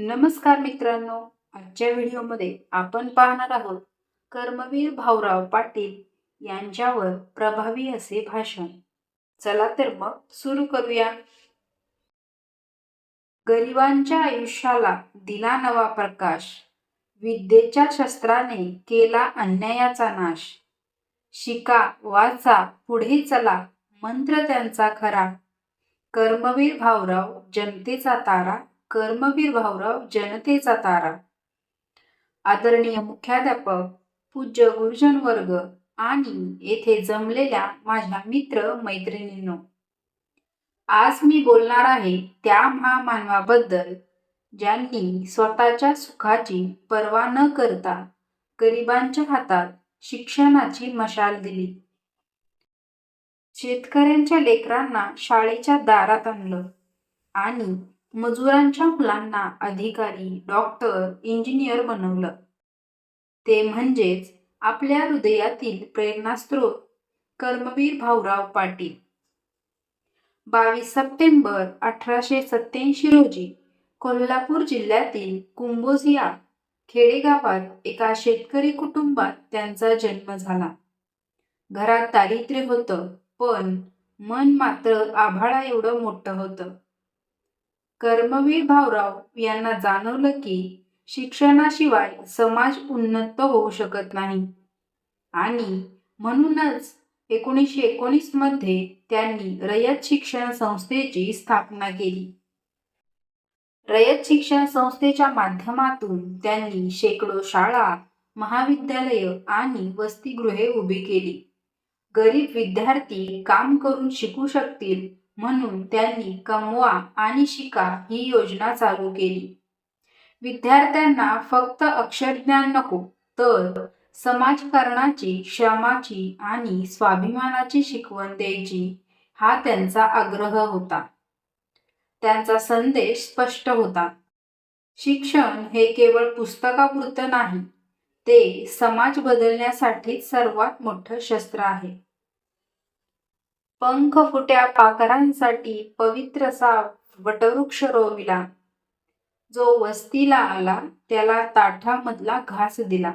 नमस्कार मित्रांनो आजच्या व्हिडिओमध्ये आपण पाहणार आहोत कर्मवीर भाऊराव पाटील यांच्यावर प्रभावी असे भाषण. चला तर मग सुरू करूया. गरिबांच्या आयुष्याला दिला नवा प्रकाश. विद्येच्या शस्त्राने केला अन्यायाचा नाश. शिका वाचा पुढे चला मंत्र त्यांचा खरा. कर्मवीर भाऊराव जनतेचा तारा. कर्मवीर भाऊराव जनतेचा तारा. आदरणीय मुख्याध्यापक पूज्य गुरुजन वर्ग आणि येथे जमलेल्या माझ्या मित्र मैत्रिणींनो आज मी बोलणार आहे त्या महामानवाबद्दल ज्यांनी स्वतःच्या सुखाची पर्वा न करता गरिबांच्या हातात शिक्षणाची मशाल दिली. शेतकऱ्यांच्या लेकरांना शाळेच्या दारात आणलं आणि मजुरांच्या मुलांना अधिकारी डॉक्टर इंजिनियर बनवलं. ते म्हणजेच आपल्या हृदयातील प्रेरणास्त्रोत कर्मवीर भाऊराव पाटील. बावीस सप्टेंबर अठराशे सत्याऐंशी रोजी कोल्हापूर जिल्ह्यातील कुंभोजिया खेडेगावात एका शेतकरी कुटुंबात त्यांचा जन्म झाला. घरात दारिद्र्य होतं पण मन मात्र आभाळा एवढं मोठं होतं. कर्मवीर भाऊराव यांना जाणवलं की शिक्षणाशिवाय समाज उन्नत होऊ शकत नाही. आणि म्हणूनच एकोणीसशे एकोणीसमध्ये त्यांनी रयत शिक्षण संस्थेची स्थापना केली. रयत शिक्षण संस्थेच्या माध्यमातून त्यांनी शेकडो शाळा महाविद्यालय आणि वसतिगृहे उभी केली. गरीब विद्यार्थी काम करून शिकू शकतील म्हणून त्यांनी कमवा आणि शिका ही योजना चालू केली. विद्यार्थ्यांना फक्त अक्षरज्ञान नको तर समाजकारणाची श्रमाची आणि स्वाभिमानाची शिकवण द्यायची हा त्यांचा आग्रह होता. त्यांचा संदेश स्पष्ट होता. शिक्षण हे केवळ पुस्तकापुरतं नाही ते समाज बदलण्यासाठी सर्वात मोठं शस्त्र आहे. पंख फुट्या पाखरांसाठी पवित्र वटवृक्ष रोविला. जो वस्तीला आला त्याला ताठामधला घास दिला.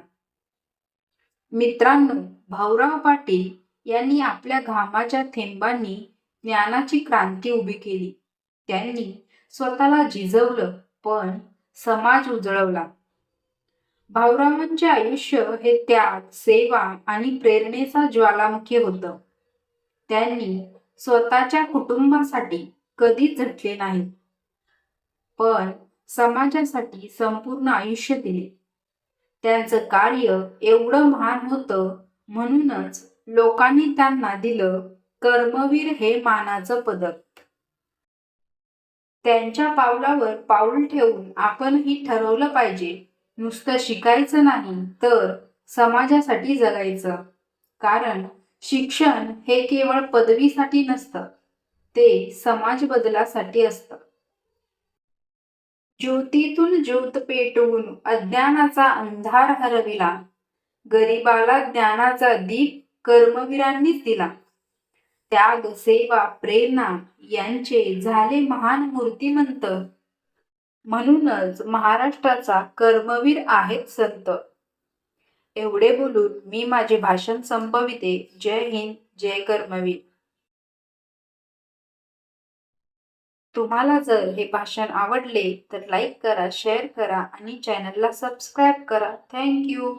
मित्रांनो भाऊराव पाटील यांनी आपल्या घामाच्या थेंबांनी ज्ञानाची क्रांती उभी केली. त्यांनी स्वतःला झिजवलं पण समाज उजळवला. भाऊरावांचे आयुष्य हे त्याग सेवा आणि प्रेरणेचा ज्वालामुखी होतं. त्यांनी स्वतःच्या कुटुंबासाठी कधीच झटले नाही. पण समाजासाठी संपूर्ण आयुष्य दिले. त्यांचं कार्य एवढं महान होतं म्हणूनच लोकांनी त्यांना दिलं कर्मवीर हे मानाचं पदक. त्यांच्या पावलावर पाऊल ठेवून आपणही ठरवलं पाहिजे नुसतं शिकायचं नाही तर समाजासाठी जगायचं. कारण शिक्षण हे केवळ पदवीसाठी नसतं ते समाज बदलासाठी असतं. ज्योतीतून ज्योत पेटवून अज्ञानाचा अंधार हरविला गरिबाला ज्ञानाचा दीप कर्मवीरांनीच दिला. त्याग सेवा प्रेरणा यांचे झाले महान मूर्तिमंत. म्हणूनच महाराष्ट्राचा कर्मवीर आहेत संत. एवढे बोलून मी माझे भाषण संपविते. जय हिंद जय कर्मवीर. तुम्हाला जर हे भाषण आवडले तर लाईक करा शेअर करा आणि चॅनलला सबस्क्राईब करा. थँक्यू